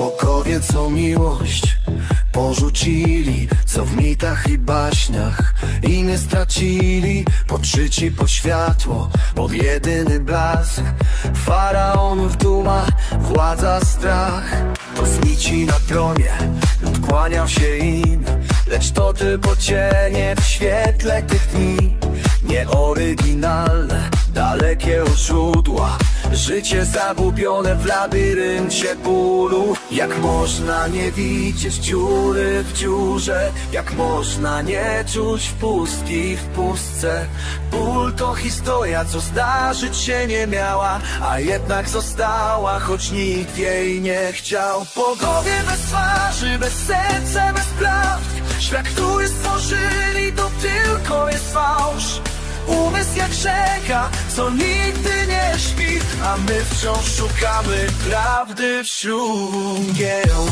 Bogowie co miłość porzucili Co w mitach i baśniach inny stracili. Podszyci pod światło, pod jedyny blask. Faraonów duma, władza strach. Kosmici na tronie, lud kłaniał się im. Lecz to tylko cienie w świetle tych dni. Nieoryginalne, dalekie od źródła Życie zagubione w labiryncie bólu Jak można nie widzieć dziury w dziurze? Jak można nie czuć pustki w pustce? Ból to historia, co zdarzyć się nie miała A jednak została, choć nikt jej nie chciał. Bogowie bez twarzy, bez serca, bez prawd. Świat, który stworzyli, to tylko jak rzeka, co nigdy nie śpi A my wciąż szukamy prawdy wśród mgieł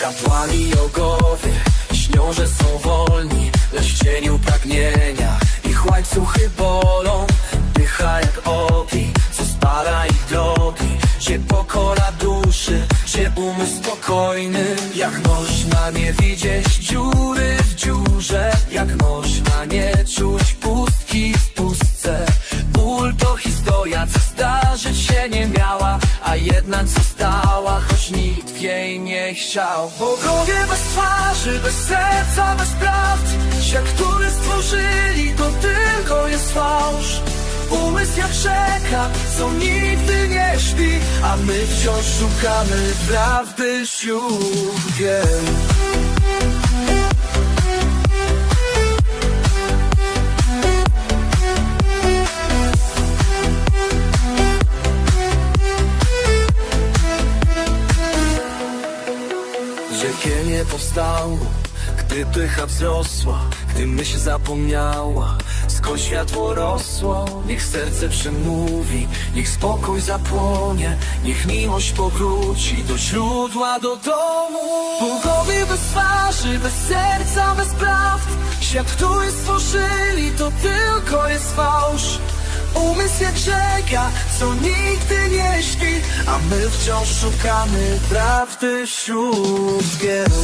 Kapłani jogowie śnią, że są wolni Lecz w cieniu pragnienia ich łańcuchy bolą umysł spokojny. Jak można nie widzieć dziury w dziurze? Jak można nie czuć pustki w pustce? Ból to historia, co zdarzyć się nie miała A jednak została, choć nikt jej nie chciał. Bogowie bez twarzy, bez serca, bez prawd. Świat, który stworzyli, to tylko jest fałsz Umysł jak co nigdy nie śpi A my wciąż szukamy prawdy wśród mgieł Rzekie nie powstało, gdy pycha wzrosła, gdy myśl zapomniała, skąd światło rosło. Niech serce przemówi, niech spokój zapłonie, niech miłość powróci do źródła, do domu. Bogowie bez twarzy, bez serca, bez prawd, świat, który stworzyli, to tylko jest fałsz. Umysł jak rzeka, co nigdy nie śpi A my wciąż szukamy prawdy wśród wielu